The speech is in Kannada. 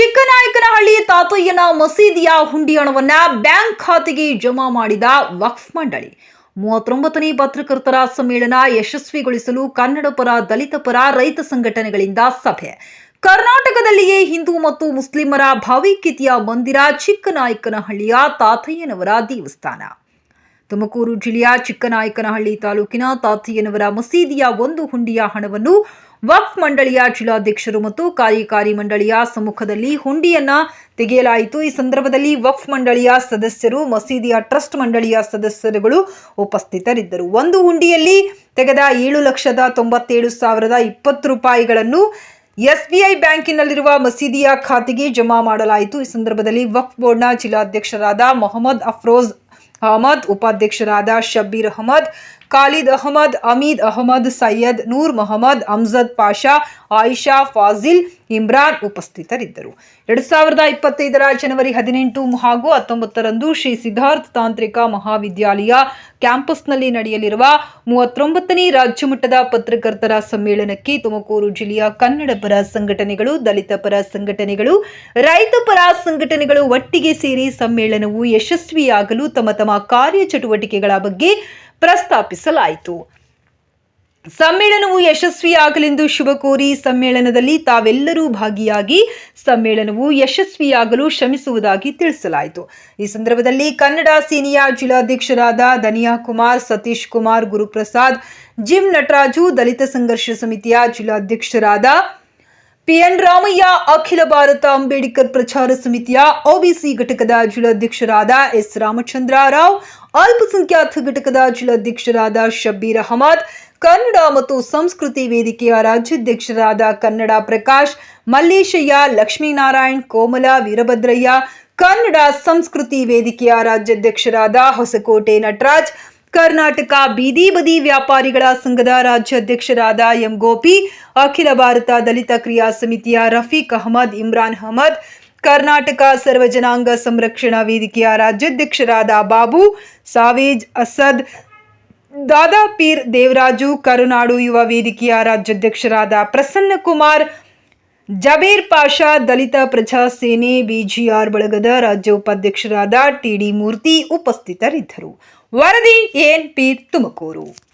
ಚಿಕ್ಕನಾಯಕನಹಳ್ಳಿ ತಾತಯ್ಯನ ಮಸೀದಿಯ ಹುಂಡಿ ಹಣವನ್ನ ಬ್ಯಾಂಕ್ ಖಾತೆಗೆ ಜಮಾ ಮಾಡಿದ ವಕ್ಫ್ ಮಂಡಳಿ. ಮೂವತ್ತೊಂಬತ್ತನೇ ಪತ್ರಕರ್ತರ ಸಮ್ಮೇಳನ ಯಶಸ್ವಿಗೊಳಿಸಲು ಕನ್ನಡ ಪರ, ದಲಿತ ಪರ, ರೈತ ಸಂಘಟನೆಗಳಿಂದ ಸಭೆ. ಕರ್ನಾಟಕದಲ್ಲಿಯೇ ಹಿಂದೂ ಮತ್ತು ಮುಸ್ಲಿಮರ ಭಾವೈಕ್ಯತೆಯ ಮಂದಿರ ಚಿಕ್ಕನಾಯಕನಹಳ್ಳಿಯ ತಾತಯ್ಯನವರ ದೇವಸ್ಥಾನ. ತುಮಕೂರು ಜಿಲ್ಲೆಯ ಚಿಕ್ಕನಾಯಕನಹಳ್ಳಿ ತಾಲೂಕಿನ ತಾತಯ್ಯನವರ ಮಸೀದಿಯ ಒಂದು ಹುಂಡಿಯ ಹಣವನ್ನು ವಕ್ಫ್ ಮಂಡಳಿಯ ಜಿಲ್ಲಾಧ್ಯಕ್ಷರು ಮತ್ತು ಕಾರ್ಯಕಾರಿ ಮಂಡಳಿಯ ಸಮ್ಮುಖದಲ್ಲಿ ಹುಂಡಿಯನ್ನ ತೆಗೆಯಲಾಯಿತು. ಈ ಸಂದರ್ಭದಲ್ಲಿ ವಕ್ಫ್ ಮಂಡಳಿಯ ಸದಸ್ಯರು, ಮಸೀದಿಯ ಟ್ರಸ್ಟ್ ಮಂಡಳಿಯ ಸದಸ್ಯರುಗಳು ಉಪಸ್ಥಿತರಿದ್ದರು. ಒಂದು ಹುಂಡಿಯಲ್ಲಿ ತೆಗೆದ ಏಳು ಲಕ್ಷದ ತೊಂಬತ್ತೇಳು ಸಾವಿರದ ಇಪ್ಪತ್ತು ರೂಪಾಯಿಗಳನ್ನು ಎಸ್ಬಿಐ ಬ್ಯಾಂಕಿನಲ್ಲಿರುವ ಮಸೀದಿಯ ಖಾತೆಗೆ ಜಮಾ ಮಾಡಲಾಯಿತು. ಈ ಸಂದರ್ಭದಲ್ಲಿ ವಕ್ಫ್ ಬೋರ್ಡ್ನ ಜಿಲ್ಲಾಧ್ಯಕ್ಷರಾದ ಮೊಹಮ್ಮದ್ ಅಫ್ರೋಜ್ ಅಹಮದ್, ಉಪಾಧ್ಯಕ್ಷರಾದ ಶಬ್ಬೀರ್ ಅಹಮದ್ ಖಾಲಿದ್ ಅಹಮದ್, ಅಮೀದ್ ಅಹಮದ್, ಸೈಯದ್ ನೂರ್ ಮೊಹಮ್ಮದ್, ಅಮ್ಜದ್ ಪಾಷಾ, ಆಯಿಷಾ ಫಾಜಿಲ್, ಇಮ್ರಾನ್ ಉಪಸ್ಥಿತರಿದ್ದರು. ಎರಡು ಸಾವಿರದ ಇಪ್ಪತ್ತೈದರ ಜನವರಿ ಹದಿನೆಂಟು ಹಾಗೂ ಹತ್ತೊಂಬತ್ತರಂದು ಶ್ರೀ ಸಿದ್ಧಾರ್ಥ ತಾಂತ್ರಿಕ ಮಹಾವಿದ್ಯಾಲಯ ಕ್ಯಾಂಪಸ್ನಲ್ಲಿ ನಡೆಯಲಿರುವ ಮೂವತ್ತೊಂಬತ್ತನೇ ರಾಜ್ಯ ಮಟ್ಟದ ಪತ್ರಕರ್ತರ ಸಮ್ಮೇಳನಕ್ಕೆ ತುಮಕೂರು ಜಿಲ್ಲೆಯ ಕನ್ನಡ ಪರ ಸಂಘಟನೆಗಳು, ದಲಿತ ಪರ ಸಂಘಟನೆಗಳು, ರೈತ ಪರ ಸಂಘಟನೆಗಳು ಒಟ್ಟಿಗೆ ಸೇರಿ ಸಮ್ಮೇಳನವು ಯಶಸ್ವಿಯಾಗಲು ತಮ್ಮ ತಮ್ಮ ಕಾರ್ಯಚಟುವಟಿಕೆಗಳ ಬಗ್ಗೆ ಪ್ರಸ್ತಾಪಿಸಲಾಯಿತು ಸಮ್ಮೇಳನವು ಯಶಸ್ವಿಯಾಗಲೆಂದು ಶುಭ ಕೋರಿ ಸಮ್ಮೇಳನದಲ್ಲಿ ತಾವೆಲ್ಲರೂ ಭಾಗಿಯಾಗಿ ಸಮ್ಮೇಳನವು ಯಶಸ್ವಿಯಾಗಲು ಶ್ರಮಿಸುವುದಾಗಿ ತಿಳಿಸಲಾಯಿತು. ಈ ಸಂದರ್ಭದಲ್ಲಿ ಕನ್ನಡ ಸೇನೆಯ ಜಿಲ್ಲಾಧ್ಯಕ್ಷರಾದ ದನಿಯಾ ಕುಮಾರ್, ಸತೀಶ್ ಕುಮಾರ್, ಗುರುಪ್ರಸಾದ್, ಜಿಮ್ ನಟರಾಜು, ದಲಿತ ಸಂಘರ್ಷ ಸಮಿತಿಯ ಜಿಲ್ಲಾಧ್ಯಕ್ಷರಾದ ಪಿಎನ್ ರಾಮಯ್ಯ, ಅಖಿಲ ಭಾರತ ಅಂಬೇಡ್ಕರ್ ಪ್ರಚಾರ ಸಮಿತಿಯ ಒಬಿಸಿ ಘಟಕದ ಜಿಲ್ಲಾಧ್ಯಕ್ಷರಾದ ಎಸ್ ರಾಮಚಂದ್ರ ರಾವ್, ಅಲ್ಪಸಂಖ್ಯಾತ ಘಟಕದ ಜಿಲ್ಲಾಧ್ಯಕ್ಷರಾದ ಶಬ್ಬೀರ್ ಅಹಮದ್, ಕನ್ನಡ ಮತ್ತು ಸಂಸ್ಕೃತಿ ವೇದಿಕೆಯ ರಾಜ್ಯಾಧ್ಯಕ್ಷರಾದ ಕನ್ನಡ ಪ್ರಕಾಶ್, ಮಲ್ಲೇಶಯ್ಯ, ಲಕ್ಷ್ಮೀನಾರಾಯಣ್, ಕೋಮಲ ವೀರಭದ್ರಯ್ಯ, ಕನ್ನಡ ಸಂಸ್ಕೃತಿ ವೇದಿಕೆಯ ರಾಜ್ಯಾಧ್ಯಕ್ಷರಾದ ಹೊಸಕೋಟೆ ನಟರಾಜ್ ಕರ್ನಾಟಕ ಬೀದಿ ಬದಿ ವ್ಯಾಪಾರಿಗಳ ಸಂಘದ ರಾಜ್ಯಾಧ್ಯಕ್ಷರಾದ ಎಂ ಗೋಪಿ, ಅಖಿಲ ಭಾರತ ದಲಿತ ಕ್ರಿಯಾ ಸಮಿತಿಯ ರಫೀಕ್ ಅಹಮದ್, ಇಮ್ರಾನ್ ಅಹಮದ್, ಕರ್ನಾಟಕ ಸರ್ವಜನಾಂಗ ಸಂರಕ್ಷಣಾ ವೇದಿಕೆಯ ರಾಜ್ಯಾಧ್ಯಕ್ಷರಾದ ಬಾಬು, ಸಾವೇಜ್ ಅಸದ್, ದಾದಾ ಪೀರ್ ದೇವರಾಜು, ಕರುನಾಡು ಯುವ ವೇದಿಕೆಯ ರಾಜ್ಯಾಧ್ಯಕ್ಷರಾದ ಪ್ರಸನ್ನ ಕುಮಾರ್ ಜಬೇರ್ ಪಾಷಾ, ದಲಿತ ಪ್ರಜಾ ಸೇನೆ, ಬಿಜಿಆರ್ ಬಳಗದ ರಾಜ್ಯ ಉಪಾಧ್ಯಕ್ಷರಾದ ಟಿಡಿ ಮೂರ್ತಿ ಉಪಸ್ಥಿತರಿದ್ದರು. ವರದಿ ಎಎನ್ಪಿ ತುಮಕೂರು.